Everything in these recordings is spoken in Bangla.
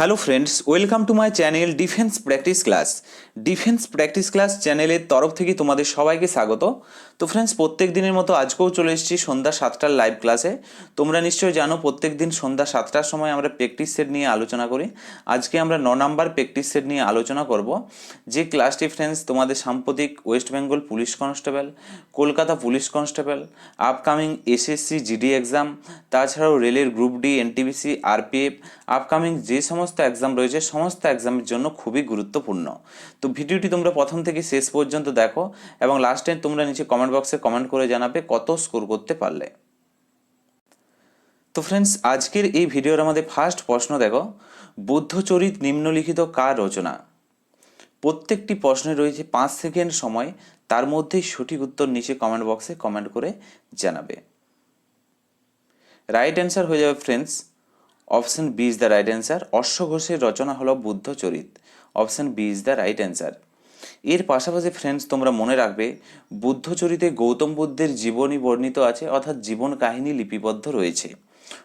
Hello friends welcome to my channel defence practice class defence practice class চ্যানেলের তরফ থেকে তোমাদের সবাইকে স্বাগত। তো ফ্রেন্ডস প্রত্যেক দিনের মতো আজকেও চলে এসেছি সন্ধ্যা সাতটার লাইভ ক্লাসে তোমরা নিশ্চয়ই জানো, প্রত্যেক দিন সন্ধ্যা সাতটার সময় আমরা প্র্যাকটিস সেট নিয়ে আলোচনা করি। আজকে আমরা ন নাম্বার প্র্যাকটিস সেট নিয়ে আলোচনা করব। যে ক্লাসটি ফ্রেন্ডস তোমাদের সাম্প্রতিক West Bengal police constable Kolkata police constable upcoming SSC GD exam তাছাড়াও রেলের group D NTPC RPF upcoming যে সমস্ত এক্সাম রয়েছে, সমস্ত এক্সামের জন্য খুবই গুরুত্বপূর্ণ। তো ভিডিওটি তোমরা প্রথম থেকে শেষ পর্যন্ত দেখো এবং লাস্টে তোমরা নিচে কমেন্ট বক্সে কমেন্ট করে জানাবে কত স্কোর করতে পারলে। তো ফ্রেন্ডস আজকের এই ভিডিওর আমাদের ফার্স্ট প্রশ্ন দেখো, বুদ্ধচরিত নিম্নলিখিত কার রচনা? প্রত্যেকটি প্রশ্নে রয়েছে পাঁচ সেকেন্ড সময়, তার মধ্যেই সঠিক উত্তর নিচে কমেন্ট বক্সে কমেন্ট করে জানাবে। রাইট অ্যান্সার হয়ে যাবে friends option B is the right answer অশ্ব ঘোষের রচনা হলো Buddhacharita option B is the right answer এর পাশাপাশি ফ্রেন্ডস তোমরা মনে রাখবে বুদ্ধচরিতে গৌতম বুদ্ধের জীবনী বর্ণিত আছে, অর্থাৎ জীবন কাহিনী লিপিবদ্ধ রয়েছে।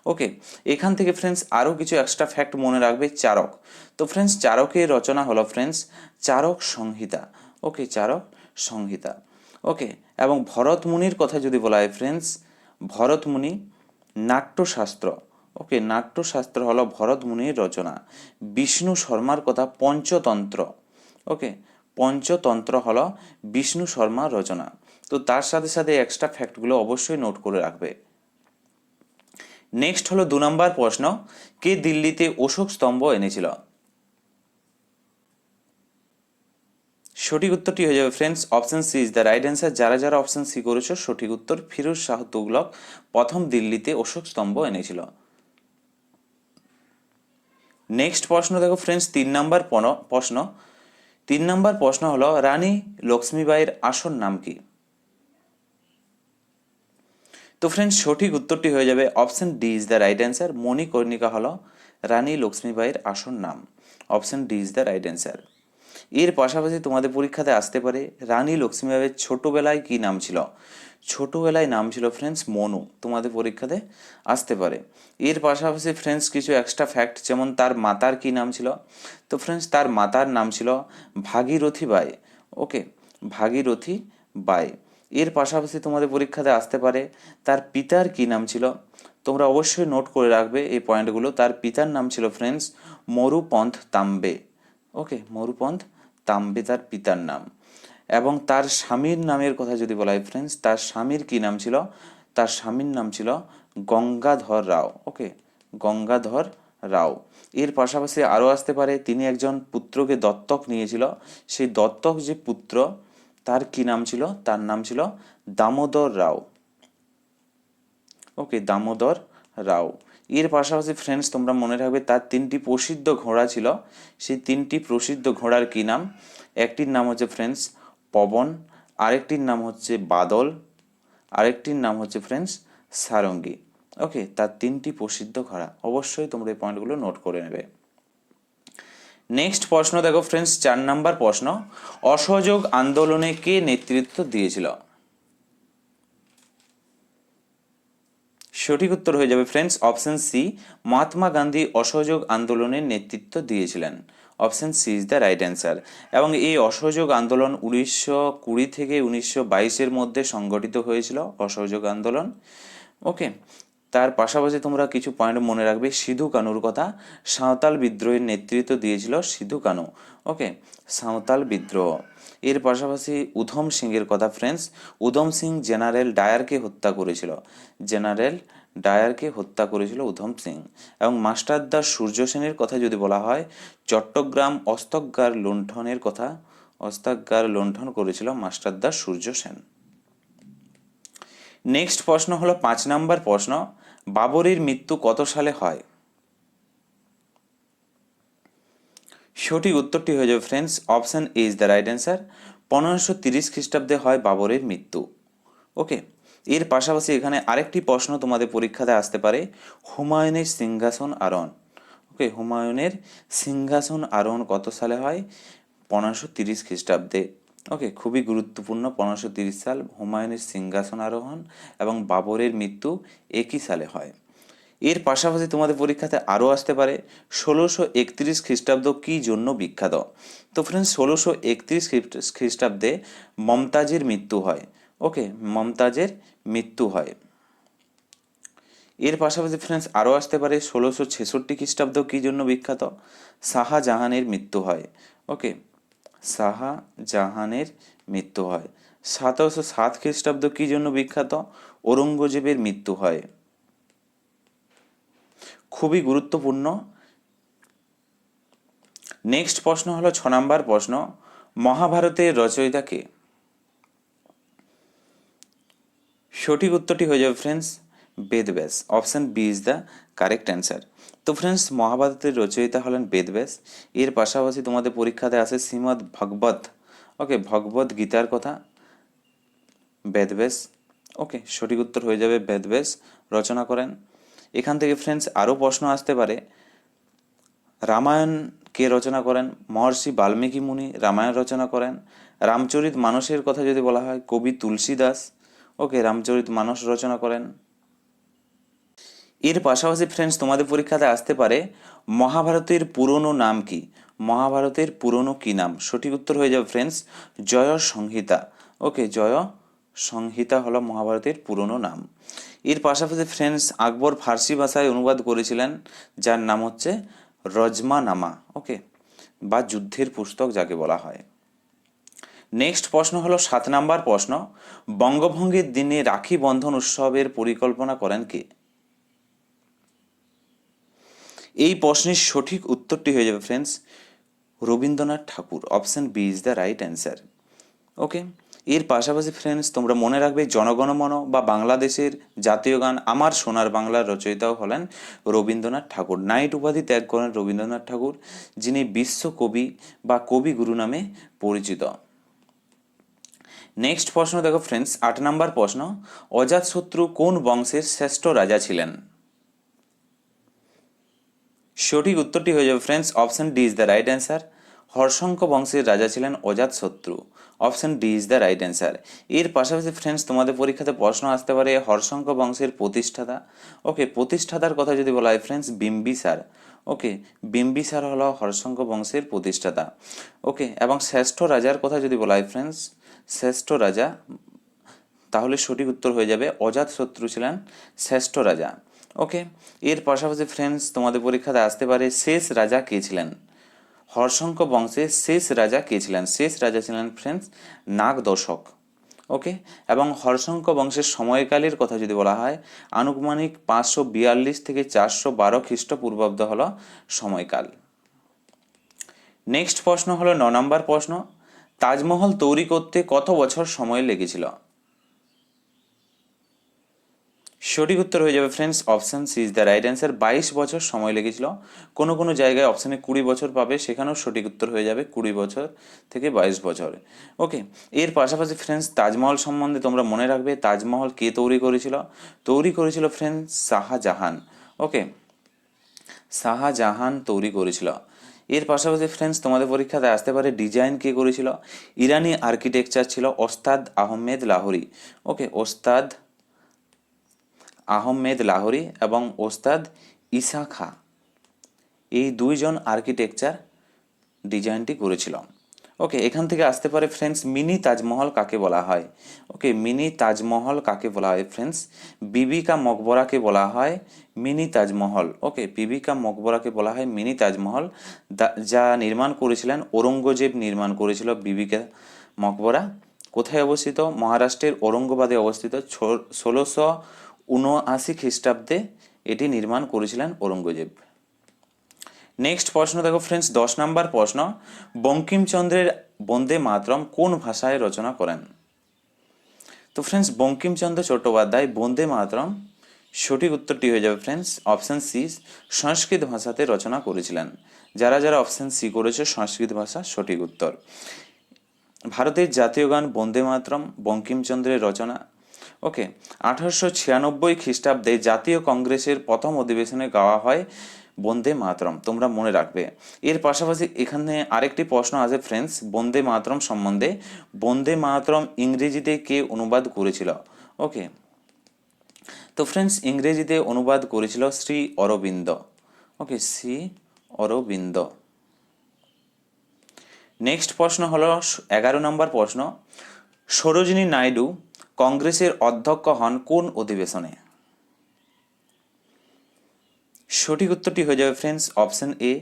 ওকে এখান থেকে ফ্রেন্ডস আরও কিছু এক্সট্রা ফ্যাক্ট মনে রাখবে, চারক। তো ফ্রেন্ডস চারকের রচনা হলো ফ্রেন্ডস চারক সংহিতা। ওকে চারক সংহিতা। ওকে এবং ভরত মুনির কথা যদি বলা হয় ফ্রেন্ডস ভরতমুনি নাট্যশাস্ত্র। ওকে, নাট্যশাস্ত্র হলো ভরত মুনির রচনা। বিষ্ণু শর্মার কথা পঞ্চতন্ত্র। ওকে, পঞ্চতন্ত্র হলো বিষ্ণু শর্মার রচনা। তো তার সাথে সাথে এক্সট্রা ফ্যাক্টগুলো অবশ্যই নোট করে রাখবে। নেক্সট হলো দু নম্বর প্রশ্ন, কে দিল্লিতে অশোক স্তম্ভ এনেছিল? সঠিক উত্তরটি হয়ে যাবে friends option C is the right answer যারা যারা অপশন সি করেছ, সঠিক উত্তর ফিরোজ শাহ তুগলক প্রথম দিল্লিতে অশোক স্তম্ভ এনেছিল। নেক্সট প্রশ্ন দেখো ফ্রেন্ডস তিন নাম্বার প্রশ্ন। তিন নাম্বার প্রশ্ন হলো, রানী লক্ষ্মীবাইয়ের আসল নাম কি? তো ফ্রেন্ডস সঠিক উত্তরটি হয়ে যাবে option D is the right answer Manikarnika হলো রানী লক্ষ্মীবাইয়ের আসল নাম। Option D is the right answer এর পাশাপাশি তোমাদের পরীক্ষাতে আসতে পারে, রানী লক্ষ্মীবাইয়ের ছোটবেলায় কি নাম ছিল? ছোটবেলায় নাম ছিল ফ্রেন্ডস মনু, তোমাদের পরীক্ষাতে আসতে পারে। এর পাশাপাশি ফ্রেন্ডস কিছু এক্সট্রা ফ্যাক্ট যেমন তার মাতার কি নাম ছিল? তো ফ্রেন্ডস তার মাতার নাম ছিল ভাগীরথী বাই। ওকে ভাগীরথী বাই। এর পাশাপাশি তোমাদের পরীক্ষাতে আসতে পারে, তার পিতার কি নাম ছিল? তোমরা অবশ্যই নোট করে রাখবে এই পয়েন্টগুলো তার পিতার নাম ছিল ফ্রেন্ডস মরুপন্থ তাম্বে। ওকে মরুপন্থ তাম্বে তার পিতার নাম। এবং তার স্বামীর নামের কথা যদি বলা হয় ফ্রেন্ডস তার স্বামীর কি নাম ছিল? তার স্বামীর নাম ছিল গঙ্গাধর রাও ওকে গঙ্গাধর রাও। এর পাশাপাশি আরও আসতে পারে, তিনি একজন পুত্রকে দত্তক নিয়েছিল। সেই দত্তক যে পুত্র, তার কি নাম ছিল? তার নাম ছিল দামোদর রাও। ওকে দামোদর রাও। এর পাশাপাশি ফ্রেন্ডস তোমরা মনে রাখবে, তার তিনটি প্রসিদ্ধ ঘোড়া ছিল। সেই তিনটি প্রসিদ্ধ ঘোড়ার কি নাম? একটির নাম হচ্ছে ফ্রেন্ডস পবন, আরেকটির নাম হচ্ছে বাদল, আরেকটির নাম হচ্ছে ফ্রেন্ডস সারঙ্গী। ওকে তার তিনটি প্রসিদ্ধ ঘোড়া অবশ্যই তোমরা এই পয়েন্টগুলো নোট করে নেবে। নেক্সট প্রশ্ন দেখো ফ্রেন্ডস চার নাম্বার প্রশ্ন। অসহযোগ আন্দোলনে কে নেতৃত্ব দিয়েছিল? সঠিক উত্তর হয়ে যাবে friends option C Mahatma Gandhi অসহযোগ আন্দোলনের নেতৃত্ব দিয়েছিলেন। Option C is the right answer. এবং এই অসহযোগ আন্দোলন উনিশশো কুড়ি থেকে উনিশশো বাইশের মধ্যে সংগঠিত হয়েছিল, অসহযোগ আন্দোলন। ওকে, তার পাশাপাশি তোমরা কিছু পয়েন্ট মনে রাখবে। সিধু কানুর কথা সাঁওতাল বিদ্রোহের নেতৃত্ব দিয়েছিল সিধু কানু। ওকে, সাঁওতাল বিদ্রোহ। এর পাশাপাশি উধম সিংয়ের কথা ফ্রেন্ডস উধম সিং জেনারেল ডায়ারকে হত্যা করেছিল। জেনারেল ডায়ারকে হত্যা করেছিল উধম সিং। এবং মাস্টারদার সূর্য সেনের কথা যদি বলা হয়, চট্টগ্রাম অস্তজ্ঞার লুণ্ঠনের কথা অস্তাজ্ঞার লুণ্ঠন করেছিল মাস্টারদার সূর্য সেন। নেক্সট প্রশ্ন হলো পাঁচ নাম্বার প্রশ্ন, বাবরের মৃত্যু কত সালে হয়? সঠিক উত্তরটি হয়ে যাবে friends option A is the right answer পনেরোশো তিরিশ খ্রিস্টাব্দে হয় বাবরের মৃত্যু। ওকে এর পাশাপাশি এখানে আরেকটি প্রশ্ন তোমাদের পরীক্ষাতে আসতে পারে, হুমায়ুনের সিংহাসন আরোহণ। ওকে হুমায়ুনের সিংহাসন আরোহণ কত সালে হয়? পনেরোশো তিরিশ খ্রিস্টাব্দে। ওকে খুবই গুরুত্বপূর্ণ, পনেরোশো তিরিশ সাল হুমায়ুনের সিংহাসন আরোহণ এবং বাবরের মৃত্যু একই সালে হয়। এর পাশাপাশি তোমাদের পরীক্ষাতে আরও আসতে পারে, ষোলোশো একত্রিশ খ্রিস্টাব্দ কী জন্য বিখ্যাত? তো ফ্রেন্ডস ষোলোশো একত্রিশ খ্রিস্টাব্দে মমতাজের মৃত্যু হয়। ওকে, মমতাজের মৃত্যু হয়। এর পাশাপাশি ফ্রেন্ডস আরও আসতে পারে ষোলোশো ছেষট্টি খ্রিস্টাব্দ কী জন্য বিখ্যাত? শাহজাহানের মৃত্যু হয়। ওকে, শাহজাহানের মৃত্যু হয়। সতেরোশো সাত খ্রিস্টাব্দ কী জন্য বিখ্যাত? ঔরঙ্গজেবের মৃত্যু হয়। খুবই গুরুত্বপূর্ণ। নেক্সট প্রশ্ন হলো, ছ নম্বর প্রশ্ন, মহাভারতের রচয়িতা কে? সঠিক উত্তরটি হয়ে যাবে friends Vedavyas option B is the correct answer তো ফ্রেন্ডস মহাভারতের রচয়িতা হলেন বেদব্যাস এর পাশাপাশি তোমাদের পরীক্ষাতে আসে শ্রীমদ্ ভগবত। ওকে ভগবত গীতার কথা। বেদব্যাস ওকে সঠিক উত্তর হয়ে যাবে বেদব্যাস রচনা করেন। এখান থেকে ফ্রেন্ডস আরও প্রশ্ন আসতে পারে। রামায়ণ কে রচনা করেন? মহর্ষি বাল্মীকি মুনি রামায়ণ রচনা করেন। রামচরিত মানসের কথা যদি বলা হয়, কবি তুলসী দাস ওকে রামচরিত মানস রচনা করেন। এর পাশাপাশি ফ্রেন্ডস তোমাদের পরীক্ষাতে আসতে পারে, মহাভারতের পুরনো নাম কি? মহাভারতের পুরনো কি নাম? সঠিক উত্তর হয়ে যাবে ফ্রেন্ডস জয় সংহিতা। ওকে, জয় সংহিতা হলো মহাভারতের পুরনো নাম। এর পাশাপাশি ফ্রেন্ডস আকবর ফার্সি ভাষায় অনুবাদ করেছিলেন, যার নাম হচ্ছে রজমা নামা ওকে, বা যুদ্ধের পুস্তক যাকে বলা হয়। নেক্সট প্রশ্ন হলো সাত নাম্বার প্রশ্ন, বঙ্গভঙ্গের দিনে রাখি বন্ধন উৎসবের পরিকল্পনা করেন কে? এই প্রশ্নের সঠিক উত্তরটি হয়ে যাবে friends Rabindranath Thakur. Option B is the right answer okay এর পাশাপাশি ফ্রেন্ডস তোমরা মনে রাখবে জনগণমন বা বাংলাদেশের জাতীয় গান আমার সোনার বাংলার রচয়িতাও হলেন রবীন্দ্রনাথ ঠাকুর। নাইট উপাধি ত্যাগ করেন রবীন্দ্রনাথ ঠাকুর, যিনি বিশ্বকবি বা কবিগুরু নামে পরিচিত। নেক্সট প্রশ্ন দেখো ফ্রেন্ডস আট নাম্বার প্রশ্ন অজাতশত্রু কোন বংশের শ্রেষ্ঠ রাজা ছিলেন? সঠিক উত্তরটি হয়ে যাবে friends option D is the right answer Haryanka বংশের রাজা ছিলেন Ajatashatru option D is the right answer এর পাশাপাশি ফ্রেন্ডস তোমাদের পরীক্ষাতে প্রশ্ন আসতে পারে হর্ষঙ্ক বংশের প্রতিষ্ঠাতা। ওকে প্রতিষ্ঠাতার কথা যদি বলা হয় ফ্রেন্ডস বিম্বিসার ওকে বিম্বিসার হলো হর্ষঙ্ক বংশের প্রতিষ্ঠাতা। ওকে এবং শ্রেষ্ঠ রাজার কথা যদি বলা হয় ফ্রেন্ডস শ্রেষ্ঠ রাজা, তাহলে সঠিক উত্তর হয়ে যাবে অজাতশত্রু ছিলেন শ্রেষ্ঠ রাজা। ওকে এর পাশাপাশি ফ্রেন্ডস তোমাদের পরীক্ষাতে আসতে পারে, শেষ রাজা কে ছিলেন? হর্ষঙ্ক বংশের শেষ রাজা কে ছিলেন? শেষ রাজা ছিলেন ফ্রেন্ডস নাগ দশক ওকে এবং হর্ষঙ্ক বংশের সময়কালের কথা যদি বলা হয়, আনুমানিক পাঁচশো বিয়াল্লিশ থেকে চারশো বারো খ্রিস্টপূর্বাব্দ হলো সময়কাল। নেক্সট প্রশ্ন হলো ন নম্বর প্রশ্ন। তাজমহল তৈরি করতে কত বছর সময় লেগেছিল? সঠিক উত্তর হয়ে যাবে friends option C is the right answer বাইশ বছর সময় লেগেছিল। কোনো কোনো জায়গায় অপশানে কুড়ি বছর পাবে, সেখানেও সঠিক উত্তর হয়ে যাবে কুড়ি বছর থেকে বাইশ বছর। ওকে এর পাশাপাশি ফ্রেন্ডস তাজমহল সম্বন্ধে তোমরা মনে রাখবে, তাজমহল কে তৈরি করেছিল? তৈরি করেছিল ফ্রেন্ডস শাহজাহান। ওকে শাহজাহান তৈরি করেছিল। এর পাশাপাশি ফ্রেন্ডস তোমাদের পরীক্ষাতে আসতে পারে ডিজাইন কে করেছিল? ইরানি আর্কিটেকচার ছিল ওস্তাদ আহমেদ লাহোরি। ওকে ওস্তাদ আহমেদ লাহোরি এবং ওস্তাদ ইসা খা এই দুইজন আর্কিটেকচার ডিজাইনটি করেছিল। ওকে এখান থেকে আসতে পারে ফ্রেন্ডস মিনি তাজমহল কাকে বলা হয়? ওকে মিনি তাজমহল কাকে বলা হয় ফ্রেন্ডস বিবিকা মকবরাকে বলা হয় মিনি তাজমহল। ওকে বিবিকা মকবরাকে বলা হয় মিনি তাজমহল। যা নির্মাণ করেছিলেন, ঔরঙ্গজেব নির্মাণ করেছিল বিবিকা মকবরা। কোথায় অবস্থিত? মহারাষ্ট্রের ঔরঙ্গবাদে অবস্থিত। ষোলোশো উনআশি খ্রিস্টাব্দে এটি নির্মাণ করেছিলেন ঔরঙ্গজেব। নেক্সট প্রশ্ন দেখো ফ্রেন্ডস দশ নম্বর প্রশ্ন। বঙ্কিমচন্দ্রের বন্দে মাতরম কোন ভাষায় রচনা করেন? তো ফ্রেন্ডস বঙ্কিমচন্দ্র চট্টোপাধ্যায় বন্দে মাতরম, সঠিক উত্তরটি হয়ে যাবে ফ্রেন্ডস অপশান সি সংস্কৃত ভাষাতে রচনা করেছিলেন। যারা যারা অপশান সি করেছে, সংস্কৃত ভাষা সঠিক উত্তর। ভারতের জাতীয় গান বন্দে মাতরম, বঙ্কিমচন্দ্রের রচনা। ওকে আঠারোশো ছিয়ানব্বই খ্রিস্টাব্দে জাতীয় কংগ্রেসের প্রথম অধিবেশনে গাওয়া হয় বন্দে মাতরম, তোমরা মনে রাখবে। এর পাশাপাশি এখানে আরেকটি প্রশ্ন আছে ফ্রেন্ডস বন্দে মাতরম সম্বন্ধে। বন্দে মাতরম ইংরেজিতে কে অনুবাদ করেছিল? ওকে তো ফ্রেন্ডস ইংরেজিতে অনুবাদ করেছিল শ্রী অরবিন্দ। ওকে শ্রী অরবিন্দ। নেক্সট প্রশ্ন হলো এগারো নম্বর প্রশ্ন। সরোজিনী নাইডু কংগ্রেসের অধ্যক্ষ হন কোন অধিবেশনে? সঠিক উত্তরটি হয়ে যাবে ফ্রেন্ডস অপশন এ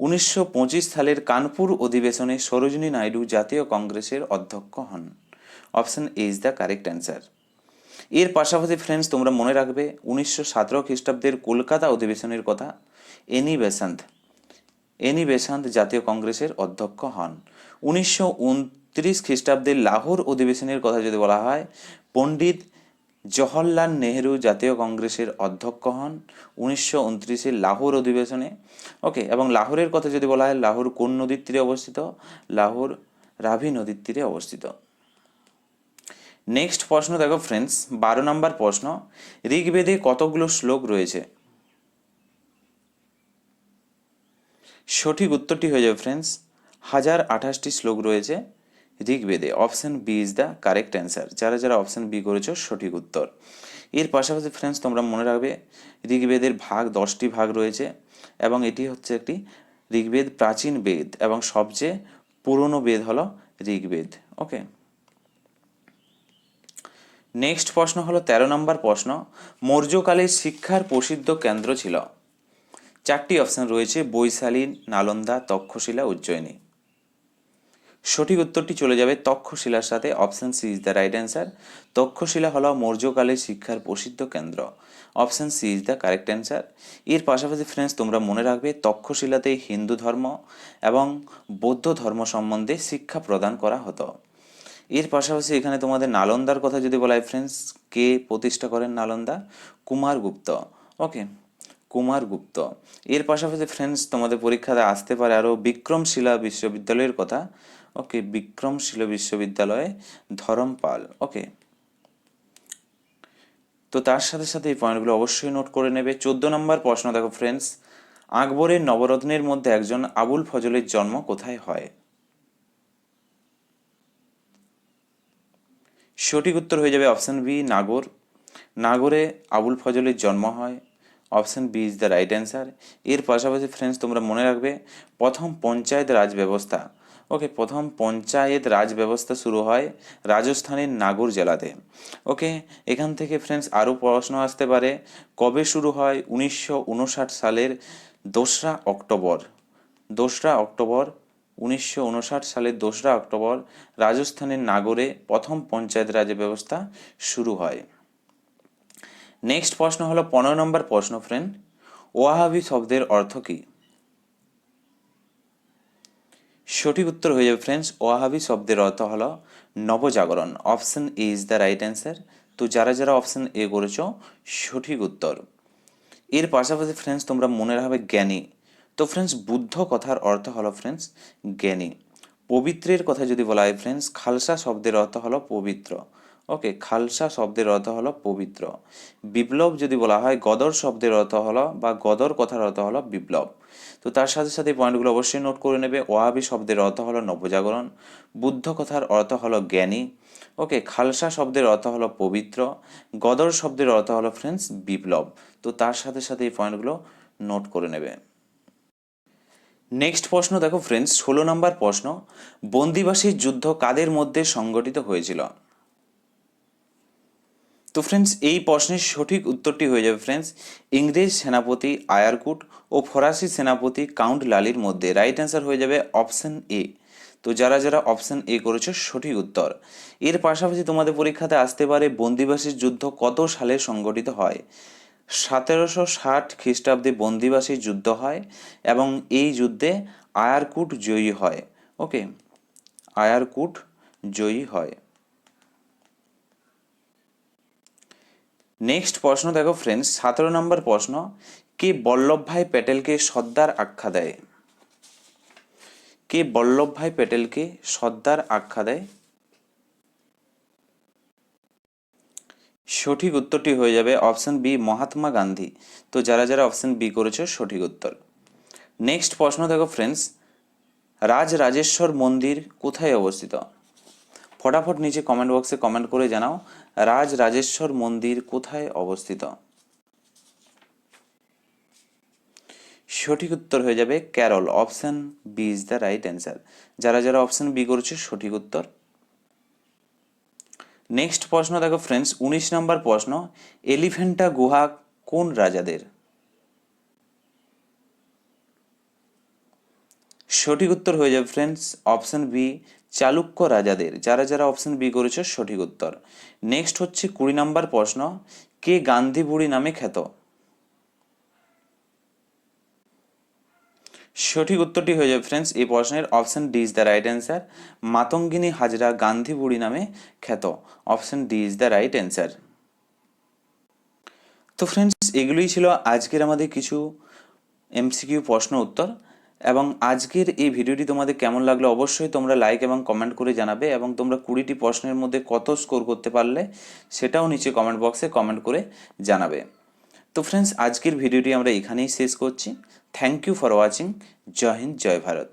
উনিশশো পঁচিশ সালের কানপুর অধিবেশনে সরোজিনী নাইডু জাতীয় কংগ্রেসের অধ্যক্ষ হন। Option A is the correct answer এর পাশাপাশি ফ্রেন্ডস তোমরা মনে রাখবে, উনিশশো সতেরো খ্রিস্টাব্দের কলকাতা অধিবেশনের কথা এনি বেসান্ত এনি বেসান্ত জাতীয় কংগ্রেসের অধ্যক্ষ হন। উনিশশো উনত্রিশ খ্রিস্টাব্দের লাহোর অধিবেশনের কথা যদি বলা হয়, পণ্ডিত জওহরলাল নেহেরু জাতীয় কংগ্রেসের অধ্যক্ষ হন উনিশশো উনত্রিশের লাহোর অধিবেশনে। ওকে এবং লাহোরের কথা যদি বলা হয়, লাহোর কোন নদীর তীরে অবস্থিত? লাহোর রাভি নদীর তীরে অবস্থিত। নেক্সট প্রশ্ন দেখো ফ্রেন্ডস বারো নম্বর প্রশ্ন, ঋগ্বেদে কতগুলো শ্লোক রয়েছে? সঠিক উত্তরটি হয়ে যাবে ফ্রেন্ডস হাজার আঠাশটি শ্লোক রয়েছে। ঋগ্বেদে option B is the correct answer যারা যারা অপশন বি করেছ, সঠিক উত্তর। এর পাশাপাশি ফ্রেন্ডস তোমরা মনে রাখবে ঋগ্বেদের ভাগ দশটি ভাগ রয়েছে এবং এটি হচ্ছে একটি ঋগ্বেদ প্রাচীন বেদ এবং সবচেয়ে পুরনো বেদ হলো ঋগ্বেদ ওকে নেক্সট প্রশ্ন হলো তেরো নম্বর প্রশ্ন, মৌর্যকালে শিক্ষার প্রসিদ্ধ কেন্দ্র ছিল? চারটি অপশন রয়েছে, বৈশালী, নালন্দা, তক্ষশিলা, উজ্জয়িনী। সঠিক উত্তরটি চলে যাবে তক্ষশিলার সাথে option C is the right answer Takshashila হলো মৌর্যকালের শিক্ষার প্রসিদ্ধ কেন্দ্র। Option C is the correct answer এর পাশাপাশি ফ্রেন্ডস তোমরা মনে রাখবে, তক্ষশিলাতে হিন্দু ধর্ম এবং বৌদ্ধ ধর্ম সম্বন্ধে শিক্ষা প্রদান করা হতো। এর পাশাপাশি এখানে তোমাদের নালন্দার কথা যদি বলা হয় ফ্রেন্ডস কে প্রতিষ্ঠা করেন নালন্দা? কুমার গুপ্ত ওকে কুমার গুপ্ত। এর পাশাপাশি ফ্রেন্ডস তোমাদের পরীক্ষাতে আসতে পারে আরও বিক্রমশিলা বিশ্ববিদ্যালয়ের কথা। ওকে, বিক্রমশিলা বিশ্ববিদ্যালয়ে, ধরমপাল। ওকে। তো তার সাথে সাথে এই পয়েন্টগুলো অবশ্যই নোট করে নেবে। চোদ্দ নম্বর প্রশ্ন দেখো ফ্রেন্ডস আকবরের নবরত্নের মধ্যে একজন আবুল ফজলের জন্ম কোথায় হয়? সঠিক উত্তর হয়ে যাবে অপশন বি নাগর। নাগরে আবুল ফজলের জন্ম হয়। Option B is the right answer. এর পাশাপাশি ফ্রেন্ডস তোমরা মনে রাখবে, প্রথম পঞ্চায়েত রাজ ব্যবস্থা। ওকে, প্রথম পঞ্চায়েত রাজ ব্যবস্থা শুরু হয় রাজস্থানের নাগর জেলাতে। ওকে, এখান থেকে ফ্রেন্ডস আরও প্রশ্ন আসতে পারে, কবে শুরু হয়? উনিশশো উনষাট সালের দোসরা অক্টোবর। দোসরা অক্টোবর, উনিশশো উনষাট সালের দোসরা অক্টোবর, রাজস্থানের নাগরে প্রথম পঞ্চায়েত রাজ ব্যবস্থা শুরু হয়। নেক্সট প্রশ্ন হলো পনেরো নম্বর প্রশ্ন ফ্রেন্ড ওয়াহাবি শব্দের অর্থ কী? সঠিক উত্তর হয়ে যাবে ফ্রেন্ডস ওয়াহাবি শব্দের অর্থ হলো নবজাগরণ। Option A is the right answer তো যারা যারা অপশন এ করেছ, সঠিক উত্তর। এর পাশাপাশি ফ্রেন্ডস তোমরা মনে রাখবে জ্ঞানী। তো ফ্রেন্ডস বুদ্ধ কথার অর্থ হলো ফ্রেন্ডস জ্ঞানী। পবিত্রের কথা যদি বলা হয় ফ্রেন্ডস খালসা শব্দের অর্থ হলো পবিত্র। ওকে, খালসা শব্দের অর্থ হলো পবিত্র। বিপ্লব যদি বলা হয়, গদর শব্দের অর্থ হলো বা গদর কথার অর্থ হলো বিপ্লব। তো তার সাথে সাথে পয়েন্টগুলো অবশ্যই নোট করে নেবে। ওয়াহাবি শব্দের অর্থ হলো নবজাগরণ। বুদ্ধ কথার অর্থ হলো জ্ঞানী। ওকে, খালসা শব্দের অর্থ হলো পবিত্র। গদর শব্দের অর্থ হলো ফ্রেন্ডস বিপ্লব। তো তার সাথে সাথে এই পয়েন্টগুলো নোট করে নেবে। নেক্সট প্রশ্ন দেখো ফ্রেন্ডস ষোলো নম্বর প্রশ্ন, বন্দিবাসীর যুদ্ধ কাদের মধ্যে সংগঠিত হয়েছিল? তো ফ্রেন্ডস এই প্রশ্নের সঠিক উত্তরটি হয়ে যাবে ফ্রেন্ডস ইংরেজ সেনাপতি আয়ারকুট ও ফরাসি সেনাপতি কাউন্ট লালির মধ্যে। রাইট অ্যান্সার হয়ে যাবে অপশন এ তো যারা যারা অপশন এ করেছে, সঠিক উত্তর। এর পাশাপাশি তোমাদের পরীক্ষাতে আসতে পারে বন্দিবাসীর যুদ্ধ কত সালে সংগঠিত হয়? সতেরোশো ষাট খ্রিস্টাব্দে বন্দিবাসীর যুদ্ধ হয় এবং এই যুদ্ধে আয়ারকুট জয়ী হয়। ওকে আয়ারকুট জয়ী হয়। নেক্সট প্রশ্ন দেখো ফ্রেন্ডস সতেরো নম্বর প্রশ্ন, কে বল্লভভাই প্যাটেলকে সর্দার আখ্যা দেয়? কে বল্লভভাই প্যাটেলকে সর্দার আখ্যা দেয়? সঠিক উত্তরটি হয়ে যাবে অপশন বি মহাত্মা গান্ধী। তো যারা যারা অপশন বি করেছ, সঠিক উত্তর। নেক্সট প্রশ্ন দেখো ফ্রেন্ডস রাজ রাজেশ্বর মন্দির কোথায় অবস্থিত? ফটাফট নিচে কমেন্ট বক্সে কমেন্ট করে জানাও। রাজ রাজেশ্বর মন্দির কোথায় অবস্থিত? সঠিক উত্তর হয়ে যাবে carol. Option B is the right answer. যারা যারা অপশন বি করেছে, সঠিক উত্তর। নেক্সট প্রশ্ন দেখো ফ্রেন্ডস, উনিশ নম্বর প্রশ্ন এলিফেন্টা গুহা কোন রাজাদের? সঠিক উত্তর হয়ে যাবে ফ্রেন্ডস, অপশন বি চালুক্য রাজাদের, যারা যারা অপশন বি করেছে সঠিক উত্তর। নেক্সট হচ্ছে কুড়ি নাম্বার প্রশ্ন, কে গান্ধী বুড়ি নামে খ্যাত? সঠিক উত্তরটি হয়ে যাবে ফ্রেন্ডস এই প্রশ্নের option D is the right answer Matangini Hazra Gandhi বুড়ি নামে খ্যাত। Option D is the right answer তো ফ্রেন্ডস এগুলোই ছিল আজকের আমাদের কিছু এমসিকিউ প্রশ্ন উত্তর। এবং আজকের এই ভিডিওটি তোমাদের কেমন লাগল অবশ্যই তোমরা লাইক এবং কমেন্ট করে জানাবে এবং তোমরা কুড়িটি প্রশ্নের মধ্যে কত স্কোর করতে পারলে সেটাও নিচে কমেন্ট বক্সে কমেন্ট করে জানাবে। তো ফ্রেন্ডস আজকের ভিডিওটি আমরা এখানেই শেষ করছি। Thank you for watching Jai Hind, Jai Bharat.